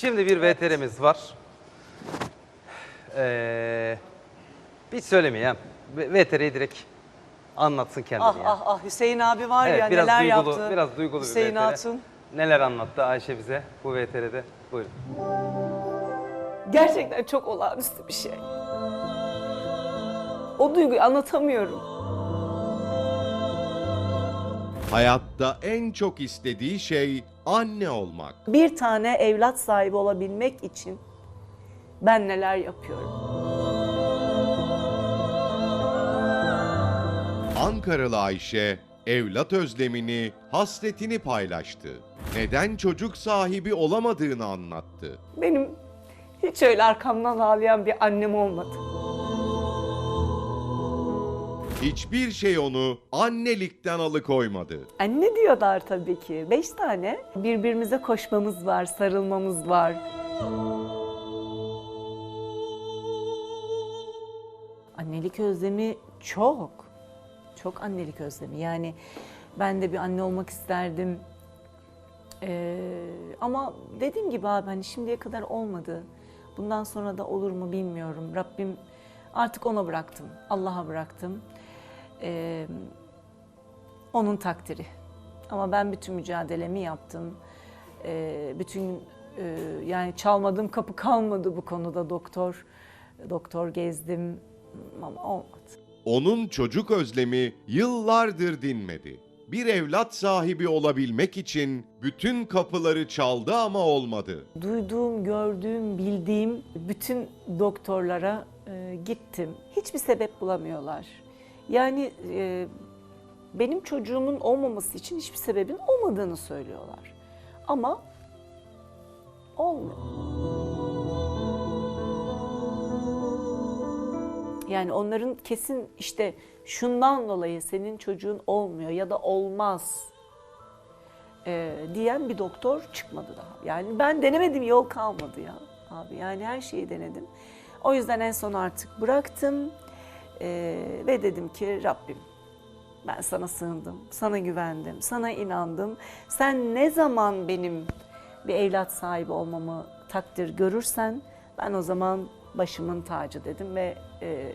Şimdi bir VTR'miz var. Ee, bir söylemeyeyim. VTR'yi direkt anlatsın kendini Ah ah ah Hüseyin abi var Evet, ya biraz neler duygulu, yaptı. biraz duygulu Hüseyin bir VTR. Hatun. Neler anlattı Ayşe bize bu VTR'de? Buyurun. Gerçekten çok olağanüstü bir şey. O duyguyu anlatamıyorum. Hayatta en çok istediği şey anne olmak. Bir tane evlat sahibi olabilmek için ben neler yapıyorum. Ankaralı Ayşe evlat özlemini, hasretini paylaştı. Neden çocuk sahibi olamadığını anlattı. Benim hiç öyle arkamdan ağlayan bir annem olmadı. Hiçbir şey onu annelikten alıkoymadı. Anne diyorlar tabii ki. Beş tane. Birbirimize koşmamız var, sarılmamız var. Annelik özlemi çok. Çok annelik özlemi. Yani ben de bir anne olmak isterdim. Ee, ama dediğim gibi abi hani şimdiye kadar olmadı. Bundan sonra da olur mu bilmiyorum. Rabbim artık ona bıraktım. Allah'a bıraktım. Ee, onun takdiri. Ama ben bütün mücadelemi yaptım. Ee, bütün e, yani çalmadığım kapı kalmadı bu konuda doktor. Doktor gezdim ama olmadı. Onun çocuk özlemi yıllardır dinmedi. Bir evlat sahibi olabilmek için bütün kapıları çaldı ama olmadı. Duyduğum, gördüğüm, bildiğim bütün doktorlara e, gittim. Hiçbir sebep bulamıyorlar. Yani e, benim çocuğumun olmaması için hiçbir sebebin olmadığını söylüyorlar. Ama olmuyor. Yani onların kesin işte şundan dolayı senin çocuğun olmuyor ya da olmaz e, diyen bir doktor çıkmadı daha. Yani ben denemedim yol kalmadı ya abi. Yani her şeyi denedim. O yüzden en son artık bıraktım E, ve dedim ki Rabbim ben sana sığındım, sana güvendim, sana inandım. Sen ne zaman benim bir evlat sahibi olmamı takdir görürsen ben o zaman başımın tacı dedim ve e,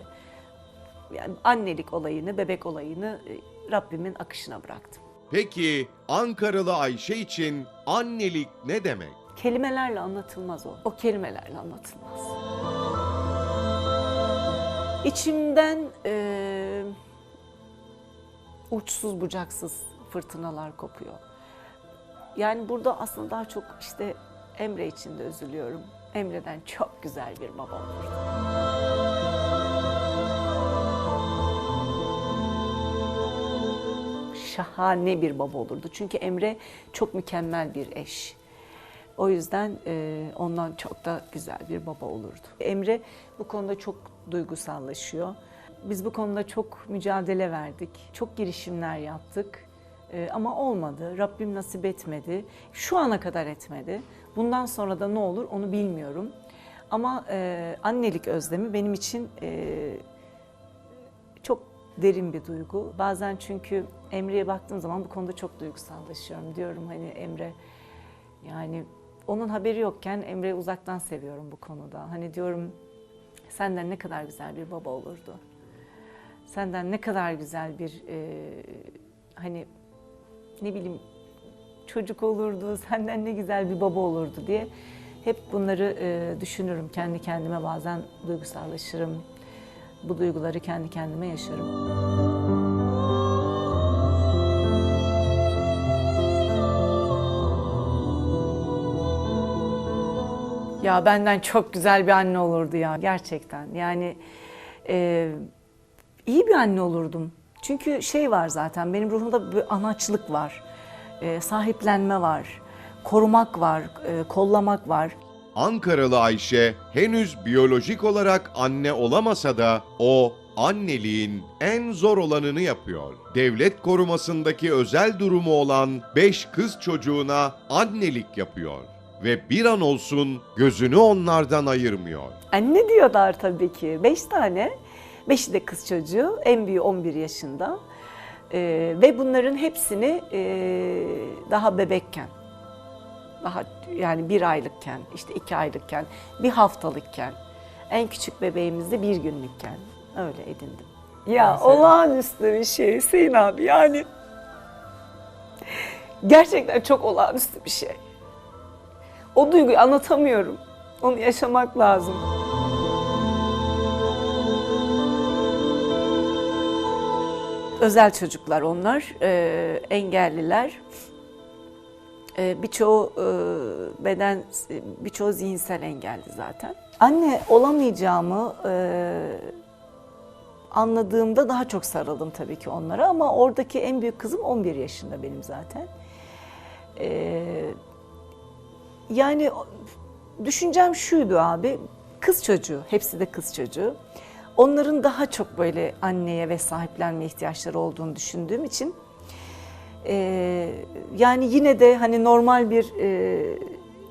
yani annelik olayını, bebek olayını e, Rabbimin akışına bıraktım. Peki Ankaralı Ayşe için annelik ne demek? Kelimelerle anlatılmaz o. O kelimelerle anlatılmaz. İçimden eee, uçsuz bucaksız fırtınalar kopuyor. Yani burada aslında daha çok işte Emre için de üzülüyorum. Emre'den çok güzel bir baba olurdu. Şahane bir baba olurdu. Çünkü Emre çok mükemmel bir eş. O yüzden e, ondan çok da güzel bir baba olurdu. Emre bu konuda çok duygusallaşıyor. Biz bu konuda çok mücadele verdik. Çok girişimler yaptık. E, ama olmadı. Rabbim nasip etmedi. Şu ana kadar etmedi. Bundan sonra da ne olur onu bilmiyorum. Ama e, annelik özlemi benim için e, çok derin bir duygu. Bazen çünkü Emre'ye baktığım zaman bu konuda çok duygusallaşıyorum. Diyorum hani Emre yani onun haberi yokken Emre'yi uzaktan seviyorum bu konuda. Hani diyorum senden ne kadar güzel bir baba olurdu. Senden ne kadar güzel bir e, hani ne bileyim çocuk olurdu, senden ne güzel bir baba olurdu diye hep bunları e, düşünürüm. Kendi kendime bazen duygusallaşırım. Bu duyguları kendi kendime yaşarım. Ya benden çok güzel bir anne olurdu ya gerçekten. Yani e, iyi bir anne olurdum. Çünkü şey var zaten benim ruhumda bir anaçlık var. E, sahiplenme var. Korumak var, e, kollamak var. Ankaralı Ayşe henüz biyolojik olarak anne olamasa da o anneliğin en zor olanını yapıyor. Devlet korumasındaki özel durumu olan 5 kız çocuğuna annelik yapıyor ve bir an olsun gözünü onlardan ayırmıyor. Anne diyorlar tabii ki. Beş tane. Beşi de kız çocuğu. En büyüğü 11 yaşında. Ee, ve bunların hepsini e, daha bebekken Daha yani bir aylıkken, işte iki aylıkken, bir haftalıkken, en küçük bebeğimizde bir günlükken öyle edindim. Ya olağanüstü bir şey Hüseyin abi yani. Gerçekten çok olağanüstü bir şey. O duyguyu anlatamıyorum. Onu yaşamak lazım. Özel çocuklar onlar, e, engelliler. E, birçoğu e, beden, birçoğu zihinsel engelli zaten. Anne olamayacağımı e, anladığımda daha çok sarıldım tabii ki onlara ama oradaki en büyük kızım 11 yaşında benim zaten. E, yani düşüncem şuydu abi, kız çocuğu, hepsi de kız çocuğu. Onların daha çok böyle anneye ve sahiplenme ihtiyaçları olduğunu düşündüğüm için e, yani yine de hani normal bir e,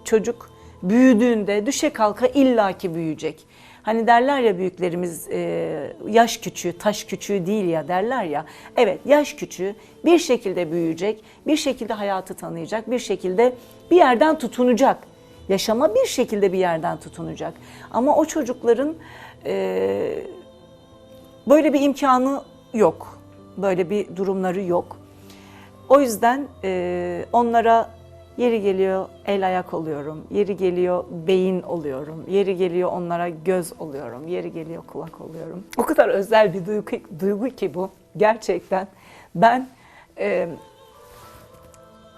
çocuk büyüdüğünde düşe kalka illaki büyüyecek. Hani derler ya büyüklerimiz e, yaş küçüğü, taş küçüğü değil ya derler ya. Evet yaş küçüğü bir şekilde büyüyecek, bir şekilde hayatı tanıyacak, bir şekilde bir yerden tutunacak. Yaşama bir şekilde bir yerden tutunacak. Ama o çocukların e, böyle bir imkanı yok. Böyle bir durumları yok. O yüzden e, onlara yeri geliyor el ayak oluyorum, yeri geliyor beyin oluyorum, yeri geliyor onlara göz oluyorum, yeri geliyor kulak oluyorum. O kadar özel bir duygu, duygu ki bu gerçekten. Ben e,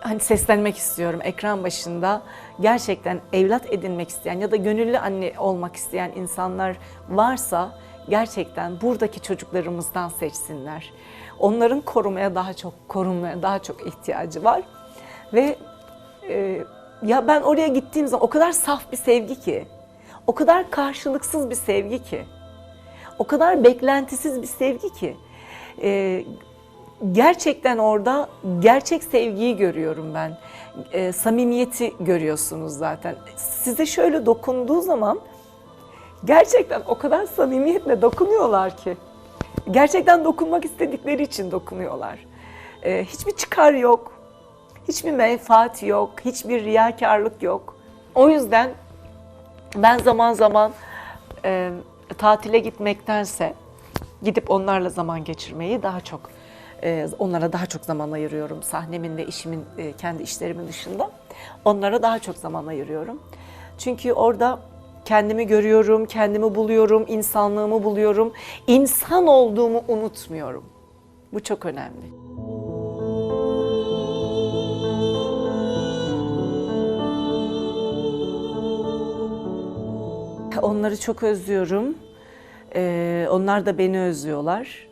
hani seslenmek istiyorum ekran başında. Gerçekten evlat edinmek isteyen ya da gönüllü anne olmak isteyen insanlar varsa gerçekten buradaki çocuklarımızdan seçsinler. Onların korumaya daha çok korunmaya daha çok ihtiyacı var. Ve e, ya ben oraya gittiğim zaman o kadar saf bir sevgi ki, o kadar karşılıksız bir sevgi ki, o kadar beklentisiz bir sevgi ki. E, gerçekten orada gerçek sevgiyi görüyorum ben. E, samimiyeti görüyorsunuz zaten. Size şöyle dokunduğu zaman gerçekten o kadar samimiyetle dokunuyorlar ki. Gerçekten dokunmak istedikleri için dokunuyorlar. E, hiçbir çıkar yok, hiçbir menfaat yok, hiçbir riyakarlık yok. O yüzden ben zaman zaman e, tatile gitmektense gidip onlarla zaman geçirmeyi daha çok e, onlara daha çok zaman ayırıyorum. Sahnemin ve işimin e, kendi işlerimin dışında onlara daha çok zaman ayırıyorum. Çünkü orada kendimi görüyorum, kendimi buluyorum, insanlığımı buluyorum. İnsan olduğumu unutmuyorum. Bu çok önemli. Onları çok özlüyorum. Ee, onlar da beni özlüyorlar.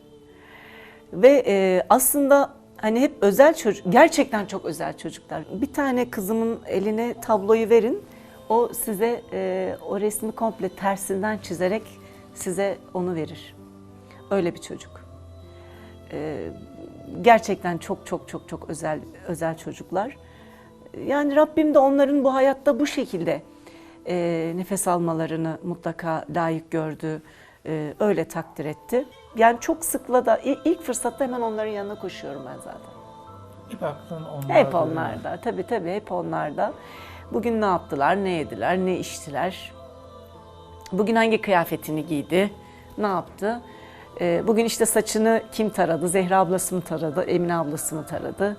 Ve e, aslında hani hep özel çocuk, gerçekten çok özel çocuklar. Bir tane kızımın eline tabloyu verin, o size e, o resmi komple tersinden çizerek size onu verir. Öyle bir çocuk. E, gerçekten çok çok çok çok özel özel çocuklar. Yani Rabbim de onların bu hayatta bu şekilde e, nefes almalarını mutlaka layık gördü, e, öyle takdir etti. Yani çok sıkla da ilk fırsatta hemen onların yanına koşuyorum ben zaten. Hep aklın onlar. Hep onlarda, tabii tabii hep onlarda. Bugün ne yaptılar, ne yediler, ne içtiler? Bugün hangi kıyafetini giydi, ne yaptı? Ee, bugün işte saçını kim taradı? Zehra ablası mı taradı, Emine ablası mı taradı?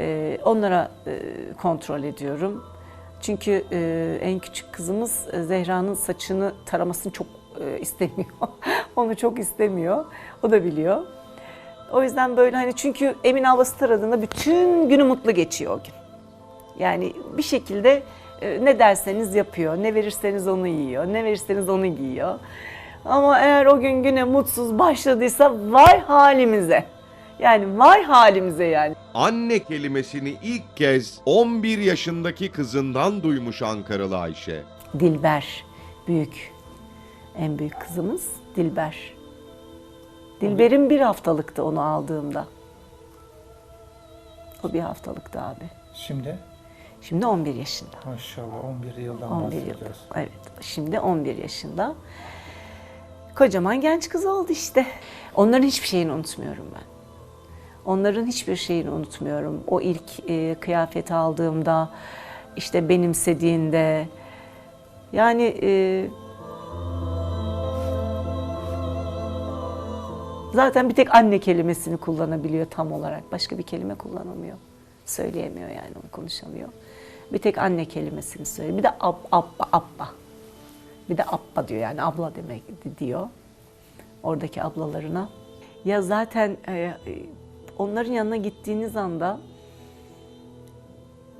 Ee, onlara e, kontrol ediyorum. Çünkü e, en küçük kızımız e, Zehra'nın saçını taramasını çok e, istemiyor. Onu çok istemiyor. O da biliyor. O yüzden böyle hani çünkü Emine ablası taradığında bütün günü mutlu geçiyor o gün. Yani bir şekilde e, ne derseniz yapıyor, ne verirseniz onu yiyor, ne verirseniz onu giyiyor. Ama eğer o gün güne mutsuz başladıysa vay halimize. Yani vay halimize yani. Anne kelimesini ilk kez 11 yaşındaki kızından duymuş Ankaralı Ayşe. Dilber büyük. En büyük kızımız Dilber. Dilber'in bir haftalıktı onu aldığımda. O bir haftalıktı abi. Şimdi Şimdi 11 yaşında. maşallah 11 yıldan 11 yıl. bahsediyoruz. Evet, şimdi 11 yaşında. Kocaman genç kız oldu işte. Onların hiçbir şeyini unutmuyorum ben. Onların hiçbir şeyini unutmuyorum. O ilk e, kıyafeti aldığımda, işte benimsediğinde yani e, zaten bir tek anne kelimesini kullanabiliyor tam olarak. Başka bir kelime kullanamıyor. Söyleyemiyor yani onu konuşamıyor. Bir tek anne kelimesini söylüyor. Bir de ab, abba, abba. Bir de abba diyor yani abla demek diyor. Oradaki ablalarına. Ya zaten e, onların yanına gittiğiniz anda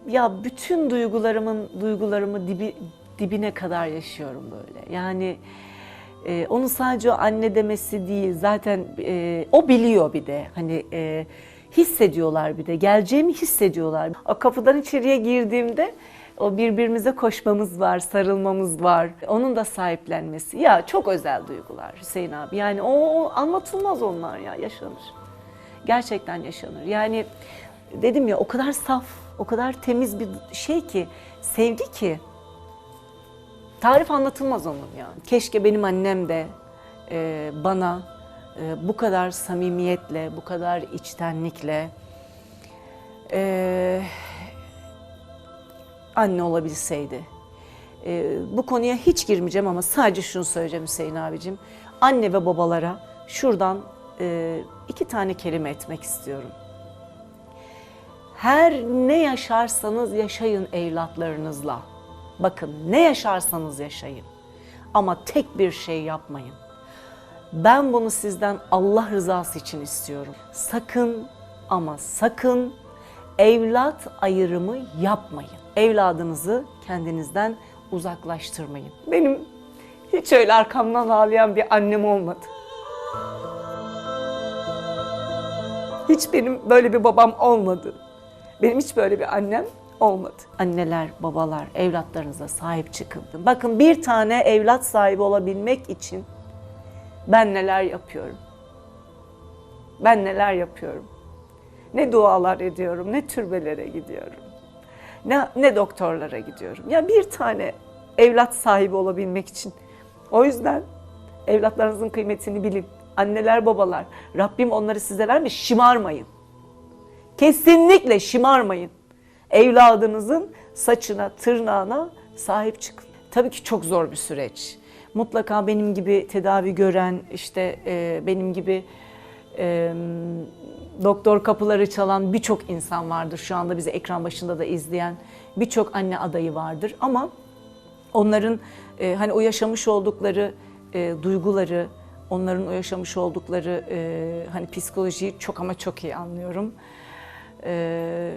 ya bütün duygularımın duygularımı dibi, dibine kadar yaşıyorum böyle. Yani e, onu sadece anne demesi değil zaten e, o biliyor bir de hani e, hissediyorlar bir de geleceğimi hissediyorlar. O kapıdan içeriye girdiğimde o birbirimize koşmamız var, sarılmamız var. Onun da sahiplenmesi. Ya çok özel duygular Hüseyin abi. Yani o anlatılmaz onlar ya yaşanır. Gerçekten yaşanır. Yani dedim ya o kadar saf, o kadar temiz bir şey ki, sevgi ki. Tarif anlatılmaz onun yani. Keşke benim annem de e, bana e, bu kadar samimiyetle, bu kadar içtenlikle e, anne olabilseydi. E, bu konuya hiç girmeyeceğim ama sadece şunu söyleyeceğim Hüseyin abicim. Anne ve babalara şuradan e, iki tane kelime etmek istiyorum. Her ne yaşarsanız yaşayın evlatlarınızla. Bakın ne yaşarsanız yaşayın. Ama tek bir şey yapmayın. Ben bunu sizden Allah rızası için istiyorum. Sakın ama sakın evlat ayrımı yapmayın. Evladınızı kendinizden uzaklaştırmayın. Benim hiç öyle arkamdan ağlayan bir annem olmadı. Hiç benim böyle bir babam olmadı. Benim hiç böyle bir annem olmadı. Anneler, babalar, evlatlarınıza sahip çıkın. Bakın bir tane evlat sahibi olabilmek için ben neler yapıyorum. Ben neler yapıyorum. Ne dualar ediyorum, ne türbelere gidiyorum. Ne, ne doktorlara gidiyorum. Ya bir tane evlat sahibi olabilmek için. O yüzden evlatlarınızın kıymetini bilin. Anneler, babalar, Rabbim onları size vermiş, şımarmayın. Kesinlikle şımarmayın. Evladınızın saçına, tırnağına sahip çıkın. Tabii ki çok zor bir süreç. Mutlaka benim gibi tedavi gören, işte e, benim gibi e, doktor kapıları çalan birçok insan vardır. Şu anda bizi ekran başında da izleyen birçok anne adayı vardır. Ama onların e, hani o yaşamış oldukları e, duyguları, onların o yaşamış oldukları e, hani psikolojiyi çok ama çok iyi anlıyorum. E,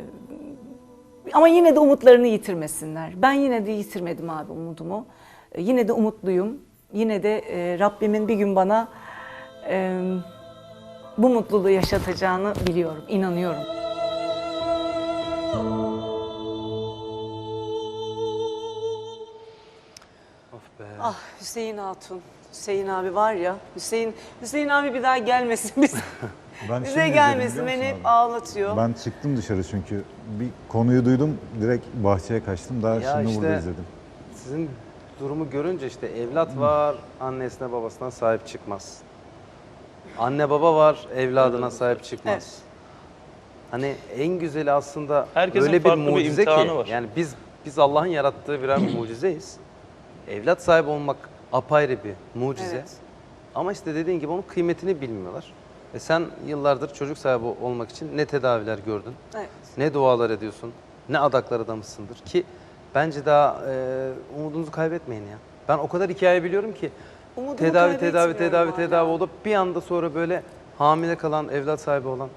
ama yine de umutlarını yitirmesinler. Ben yine de yitirmedim abi umudumu. E, yine de umutluyum. Yine de e, Rabbimin bir gün bana e, bu mutluluğu yaşatacağını biliyorum, inanıyorum. Of be. Ah Hüseyin Hatun, Hüseyin abi var ya, Hüseyin Hüseyin abi bir daha gelmesin bize. Ben bize gelmesin, beni hep ağlatıyor. Ben çıktım dışarı çünkü bir konuyu duydum direkt bahçeye kaçtım daha Ya şimdi işte- burada izledim. Sizin durumu görünce işte evlat var, annesine babasına sahip çıkmaz. Anne baba var, evladına sahip çıkmaz. Evet. Hani en güzeli aslında Herkesin öyle bir farklı bir mucize ki. imtihanı var. Yani biz biz Allah'ın yarattığı birer mucizeyiz. Evlat sahibi olmak apayrı bir mucize. Evet. Ama işte dediğin gibi onun kıymetini bilmiyorlar. Ve sen yıllardır çocuk sahibi olmak için ne tedaviler gördün, Evet. ne dualar ediyorsun, ne adaklar adamısındır ki bence daha e, umudunuzu kaybetmeyin ya. Ben o kadar hikaye biliyorum ki Umudumu tedavi tedavi tedavi hala. tedavi olup bir anda sonra böyle hamile kalan, evlat sahibi olan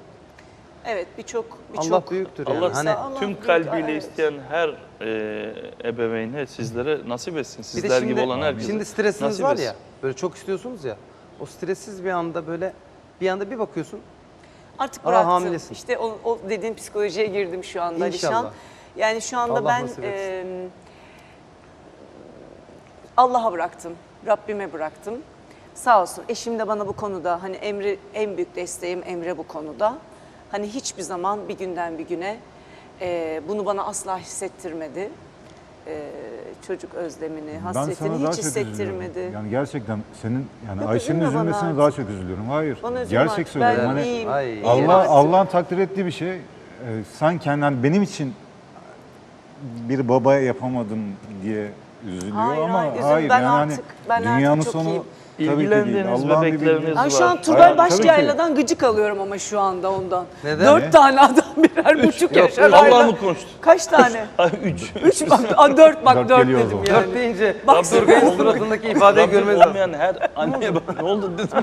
Evet, birçok Allah birçok büyüktür yani. Allah Hani Allah tüm büyük, kalbiyle evet. isteyen her e, ebeveyne sizlere nasip etsin. Sizler şimdi, gibi olan herkese. şimdi stresiniz nasip var etsin. ya. Böyle çok istiyorsunuz ya. O stressiz bir anda böyle bir anda bir bakıyorsun Artık Aa, bıraktım. hamilesin. İşte o, o dediğin psikolojiye girdim şu anda İnşallah. Alişan. Yani şu anda Allah ben e, Allah'a bıraktım. Rabbime bıraktım. Sağ olsun eşim de bana bu konuda hani Emre en büyük desteğim Emre bu konuda. Hani hiçbir zaman bir günden bir güne e, bunu bana asla hissettirmedi. E, çocuk özlemini, hasretini hiç hissettirmedi. üzülüyorum. Yani gerçekten senin yani Yok, Ayşe'nin üzülme bana üzülmesine artık. daha çok üzülüyorum. Hayır. Bana üzülme Gerçek artık. söylüyorum. Ben Hani iyiyim. Ay, iyiyim Allah artık. Allah'ın takdir ettiği bir şey. e, sen kendi hani benim için bir baba yapamadım diye üzülüyor Hayır, ama hayır, üzül- hayır ben yani hani artık- ben artık dünyanın çok sonu iyiyim. Tabii ki değil. İlgilendiğiniz Allah'ın bebekleriniz Ben şu an var. Turgay Hayır, tabii ki. Başyayla'dan gıcık alıyorum ama şu anda ondan. Neden? Dört Ne? tane adam birer buçuk yaş Allah arayla. mı konuştu? Kaç tane? Ay, Üç. Üç bak, a, dört bak Dört dört, geliyor o dedim zaman. yani. Dört deyince Bak- Turgay'ın suratındaki ifadeyi Rabbim görmeniz lazım. olmayan her anneye bak ne oldu dedim.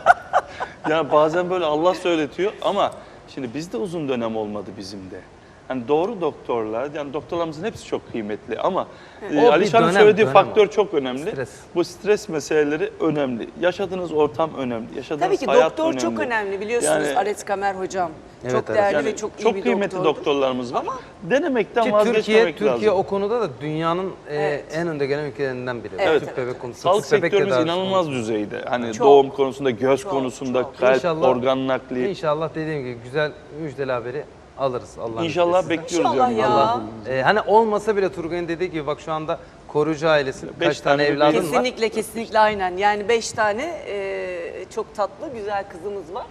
yani bazen böyle Allah söyletiyor ama şimdi bizde uzun dönem olmadı bizim de. Hani doğru doktorlar, yani doktorlarımızın hepsi çok kıymetli ama e, O bir Alişan'ın dönem, söylediği dönem faktör o. çok önemli. Stres. Bu stres meseleleri önemli. Yaşadığınız ortam önemli. Yaşadığınız Tabii ki hayat doktor önemli. çok önemli biliyorsunuz Yani- Aret Kamer hocam. Evet, çok evet. değerli Yani ve çok iyi çok bir kıymetli doktordur. doktorlarımız var. Ama- Denemekten Ki vazgeçmemek Türkiye, lazım. Türkiye o konuda da dünyanın e, Evet. en önde gelen ülkelerinden biri. Evet, Tüp evet, bebek konusu, Sağlık tüp bebek sektörümüz tedavisi inanılmaz düzeyde. Hani Çok. doğum konusunda, göz Çok, konusunda, çok. kalp, İnşallah- organ nakli. İnşallah dediğim gibi güzel müjdeli haberi alırız Allah'ın İnşallah izniyle. bekliyoruz İnşallah yani. ya. Allah- Ee, hani olmasa bile Turgay'ın dediği gibi bak şu anda koruyucu ailesi Beş kaç tane tane evladın var. Kesinlikle kesinlikle aynen. Yani beş tane e, çok tatlı güzel kızımız var.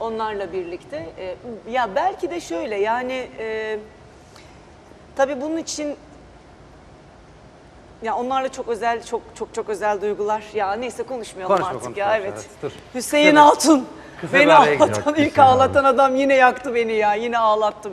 Onlarla birlikte. e, ya belki de şöyle yani e, tabii bunun için ya onlarla çok özel çok çok çok özel duygular. Ya neyse konuşmayalım Konuşma, artık konuşma, ya konuşma, evet. evet, dur. Hüseyin bir- Altun. Kısa beni araya ağlatan, gidelim. ilk ağlatan adam yine yaktı beni ya. Yine ağlattı